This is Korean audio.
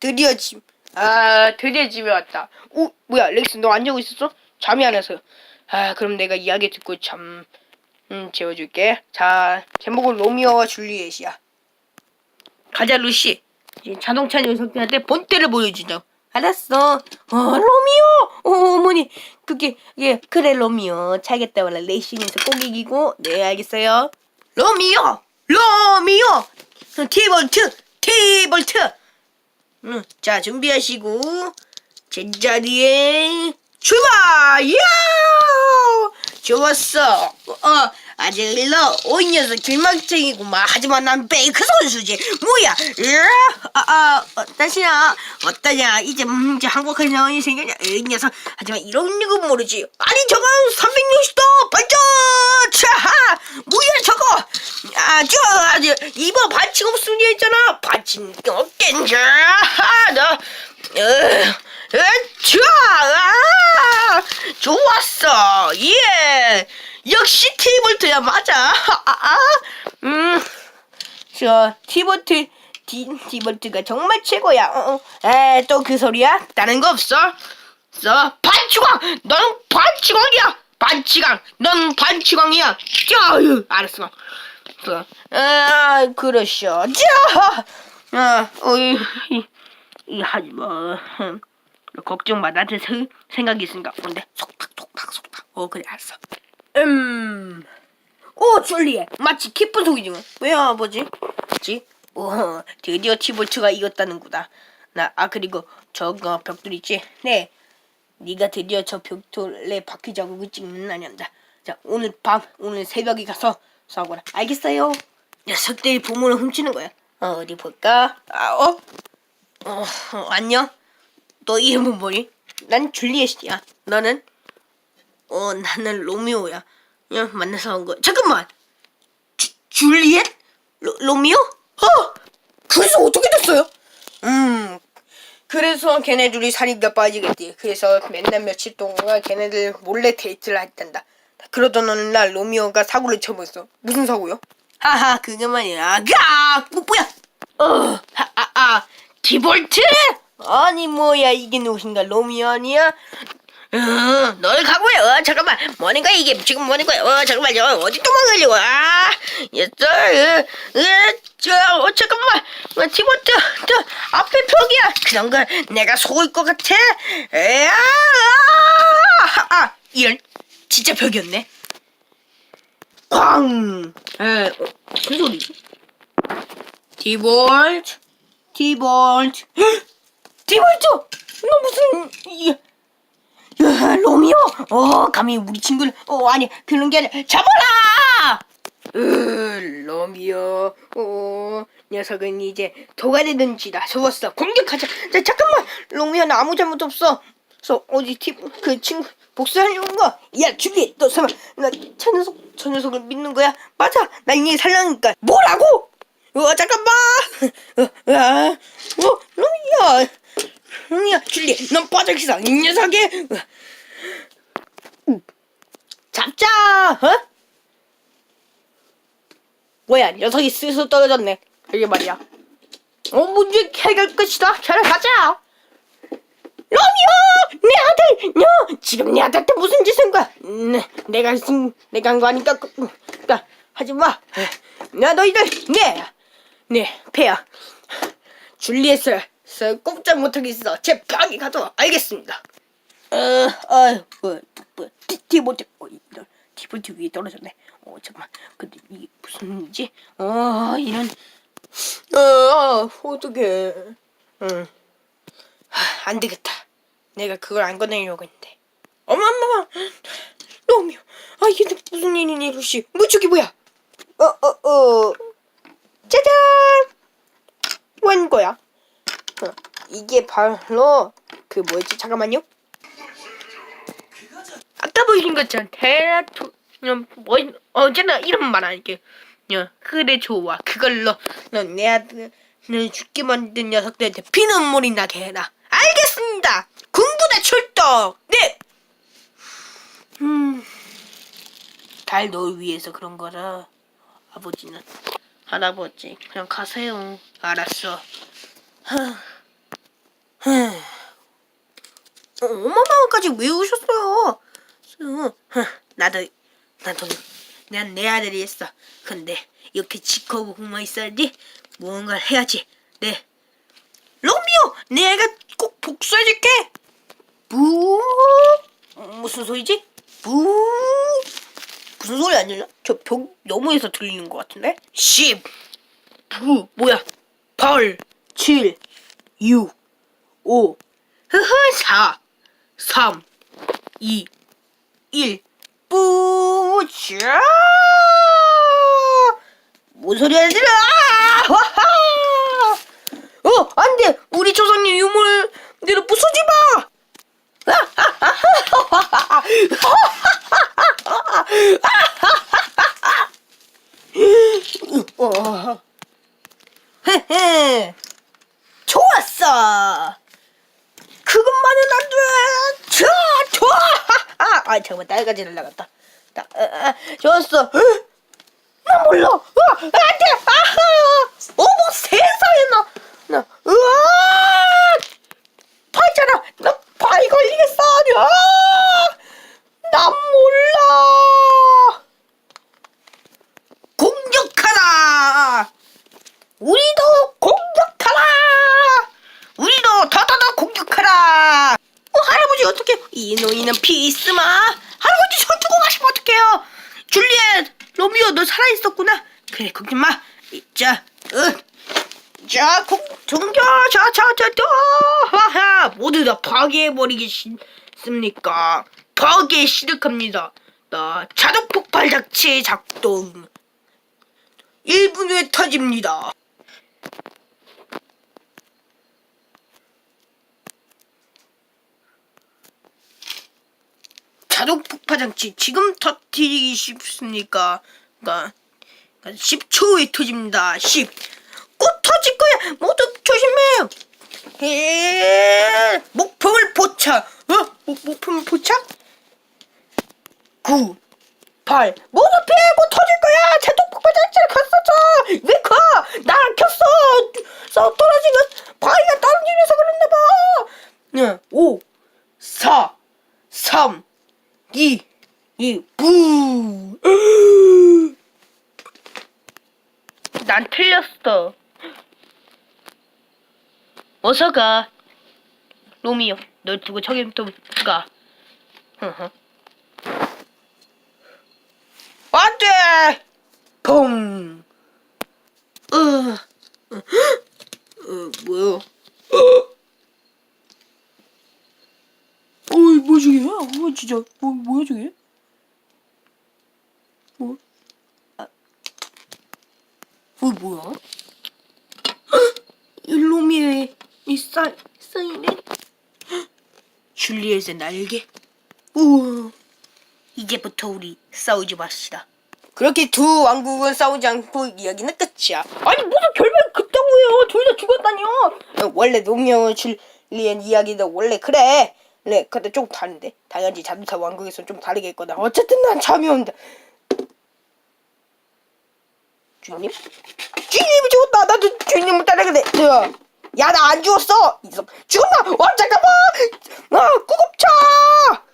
드디어 집. 아, 드디어 집에 왔다. 오, 뭐야, 렉스, 너 안 자고 있었어? 잠이 안 와서. 아, 그럼 내가 이야기 듣고 잠, 음, 재워줄게. 자, 제목은 로미오와 줄리엣이야. 가자, 루시. 자동차 녀석들한테 본때를 보여주자. 알았어. 어, 로미오! 어, 어머니. 그게, 예, 그래, 로미오. 차겠다, 원래 레이싱에서 꼭 이기고. 네, 알겠어요. 로미오! 로미오! 티볼트! 티볼트! 응, 자, 준비하시고, 제자리에 출발! 이야! 좋았어. 어, 아직 너, 오이 녀석 길막쟁이구만. 하지만 난 베이크 선수지. 뭐야? 으아! 아, 아, 어, 다시야. 어떠냐? 이제, 음, 이제 한국에 나오니 생겼냐? 이 녀석. 하지만 이런 일은 모르지. 아니, 저건 360도 발전! 차하! 뭐야, 저거? 아, 저, 아주, 이번 반칙 없으니 했잖아. 반칙 없겠냐? 하, 너, 으, 으, 아, 좋았어. 예. 역시 티볼트야, 맞아. 아, 아, 음, 저, 티볼트, 티, 티볼트가 정말 최고야. 어, 어. 에, 또 그 소리야? 다른 거 없어? 써, 반치광! 넌 반치광이야! 반치광! 넌 반치광이야! 짜! 알았어. 써, 아, 그러셔. 짜! 아, 어이, 이, 이, 하지 마. 흠. 걱정 마. 나한테 세, 생각이 있으니까. 근데 속닥 속닥 속닥. 어 그래 알았어. 음. 오 줄리에 마치 기쁜 소리지만 왜 아버지? 지? 오 드디어 티볼트가 이겼다는구나. 나 아 그리고 저거 벽돌 있지? 네. 네가 드디어 저 벽돌에 바퀴 자국을 찍는 날이란다. 자 오늘 밤 오늘 새벽에 가서 싸우거라. 알겠어요? 녀석들이 보물을 훔치는 거야. 어, 어디 볼까? 아 어? 어, 어 안녕. 너 이름은 뭐니? 난 줄리엣이야. 너는? 어, 나는 로미오야. 그냥 만나서 온 거야. 잠깐만. 주, 줄리엣? 로, 로미오? 어! 그래서 어떻게 됐어요? 음, 그래서 걔네들이 살이 다 빠지겠지. 그래서 맨날 며칠 동안 걔네들 몰래 데이트를 했단다. 그러던 어느 날 로미오가 사고를 쳐버렸어. 무슨 사고요? 하하, 그게 말이야. 가! 뭐, 뭐야? 어, 아, 아, 아, 디볼트? 아니 뭐야 이게 누구신가 로미오 아니야? 어, 너희 가고요. 어, 잠깐만, 뭐는 거야 이게 지금 거야? 어, 잠깐만요. 어디 도망가려고? 아, 예스, 으, 으, 저, 어, 잠깐만, 어, 티모트, 저 앞에 벽이야. 그런 거 내가 속을 것 같아. 에아, 아, 아, 이런, 진짜 벽이었네. 꽝. 에, 어, 무슨 소리지? 디볼트, 디볼트. 디볼트! 너 무슨 이 야, 로미오! 어, 감히 우리 친구를 어 아니 그런 게 아니라 잡아라! 으, 로미오, 어, 녀석은 이제 도가 되는지다. 좋았어. 공격하자. 자, 잠깐만, 로미오는 아무 잘못 없어. 저 어디 팀 그 친구 복수하려는 거? 야, 줄리, 너 설마 나저 녀석 저 녀석을 믿는 거야? 맞아, 난얘 살려니까 뭐라고? 어, 잠깐만. 어, 아, 어, 로미오. 야, 줄리, 넌 빠져있어, 이 녀석이! 어? 뭐야, 녀석이 스스로 떨어졌네. 이게 말이야. 어, 문제 해결 끝이다. 잘 가자! 로미오! 내 아들! 너! 지금 내 아들한테 무슨 짓을 한 거야? 음, 내가, 했- 내가 한 거 아니까, 그, 그니까, 하지 마! 나 너희들, 네! 네, 폐야. 줄리엣을 서 꼼짝 못하겠어. 제 방에 가도 알겠습니다. 어, 아, 뭐, 뭐, 티, 티모티, 어, 이런, 티모티 위에 떨어졌네. 어, 잠깐만. 근데 이게 무슨 일이지? 어, 이런. 어, 어떡해. 응. 하, 안 되겠다. 내가 그걸 안 꺼내려고 했는데. 어머, 어머, 어머. 로미오. 아, 이게 무슨 일이니, 루시? 뭐, 저기 뭐야? 어, 어, 어. 짜잔! 웬 거야? 어, 이게 바로 그 뭐였지? 잠깐만요. 아까 보신 것처럼 테라토 뭐 언제나 이런 말 할게. 야, 그래 좋아. 그걸로 너내 아들을 죽게 만든 녀석들한테 피눈물이 나게 해라. 알겠습니다. 군부대 출동. 네. 음. 달 널 위해서 그런 거라. 아버지는 할아버지 그냥 가세요. 알았어. 하, 어마마까지 외우셨어요. 나도 나도 난 내 아들이 있어. 근데 이렇게 지켜보고 만 있어야지. 무언가를 해야지. 네. 로미오, 내가 꼭 복수해줄게. 부 무슨 소리지? 부 무슨 소리 안 들려? 저 벽 너머에서 들리는 것 같은데? 10 9 뭐야? 8 7 6 5 흐흐 4 3 2 1 뿌자 뭔 소리? 아! 와하! 어, 안 돼! 우리 조상님 유물을 내로 부수지 마! 어. 헤헤. 좋았어. 그것만은 안 돼. 자, 좋아. 아, 아, 잠깐만, 딸까지 날라갔다. 나, 아, 아, 좋았어. 어? 나 몰라. 아, 안 돼. 아하. 어머, 세상에 나, 나, 으아! 팔잖아. 나 팔이 걸리겠어. 아! 난 몰라. 공격하라. 우리도 공격하라. 우리도 더더더 공격하라. 어, 할아버지 어떻게 이노이는 피스마. 할아버지 손 주고 가시면 어떡해요. 줄리엣, 로미오 너 살아 있었구나. 그래 걱정 마. 자, 어. 자, 공, 종교, 자, 자, 자, 자, 하하, 모두 다 파괴해버리겠습니까? 파괴 시작합니다. 나 자동 폭발 장치 작동. 1분 후에 터집니다. 자동 폭파 장치 지금 터뜨리기 쉽습니까? 그러니까 10초 후에 터집니다. 10. 꼭 터질 거야. 모두 조심해. 에 목표물 포착. 어? 목, 목표물 포착? 9. 8. 모두 피하고 터질 거야. 자동 폭발 장치를 켰었죠. 왜 켜? 나안 켰어. 써 떨어지면 바위가 떨어지면서 그런다 봐. 네. 5. 4. 3. 2. 2. 부. 난 틀렸어. 어서 가. 로미오, 널 두고 저기부터 가. 흐흐. 안 돼! 퐁! 으, 으, 어, 뭐야? 어? 어이, 뭐 저게? 어, 진짜. 뭐, 뭐야 저게? 뭐? 아, 어, 뭐야? 일로미의 이 사, 사인에 줄리엣의 날개? 우와. 이제부터 우리 싸우지 맙시다. 그렇게 두 왕국은 싸우지 않고 이야기는 끝이야. 아니 무슨 결말 그따구예요? 둘 다 죽었다니요? 어, 원래 노미와 줄리엣 이야기도 원래 그래. 그래 근데 좀 다른데? 당연히 잠사 왕국에서 좀 다르게 했거든 어쨌든 난 잠이 온다 주인님? 주인님이 죽었다. 나도 주인님을 따라가래. 야, 나 안 죽었어. 죽었나? 와, 잠깐만. 아, 구급차.